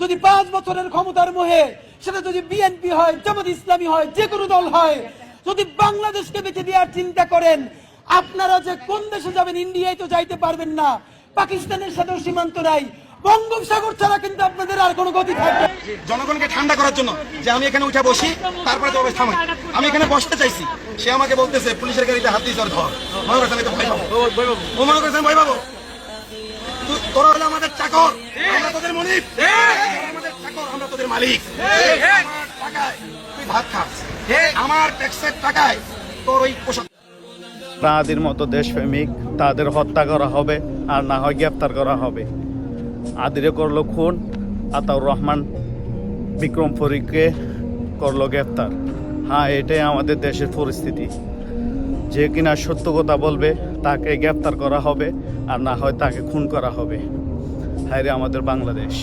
যদি পাঁচ বছরের ক্ষমতার মোহে সেটা যদি বিএনপি হয়, জামাত ইসলামী হয়, যে কোনো দল হয়, যদি বাংলাদেশকে বেঁচে দেওয়ার চিন্তা করেন, আপনারা যে কোন দেশে যাবেন ইন্ডিয়ায় তো যাইতে পারবেন না। পাকিস্তানের সাথেও সীমান্ত নাই। বঙ্গোপসাগর ছাড়া কিন্তু আপনাদের আর কোনো গতি থাকবে। জনগণকে ঠান্ডা করার জন্য যে আমি এখানে উঠে বসি, তারপরে তো থামাই আমি এখানে বসতে চাইছি। সে আমাকে বলতেছে, পুলিশের গাড়িতে হাত দিয়ে ধর। মনে করছে আমি তো ভয় মনে তোরা হলো আমাদের চাকর। তোদের মনিব। তোরা আমাদের চাকর আমরা তোদের মালিক। টাকায় তুই ভাত খাস। আমার ট্যাক্সের টাকায় তোর ওই পোশাক। তাদের মতো দেশপ্রেমিক তাদের হত্যা করা হবে আর না হয় গ্রেপ্তার করা হবে। আদিরে করল খুন আতাউর রহমান বিক্রম ফরিককে করল গ্রেপ্তার। হ্যাঁ এটাই আমাদের দেশের পরিস্থিতি। যে কিনা সত্য কথা বলবে তাকে গ্রেপ্তার করা হবে আর না হয় তাকে খুন করা হবে। হ্যাঁ রে আমাদের বাংলাদেশ।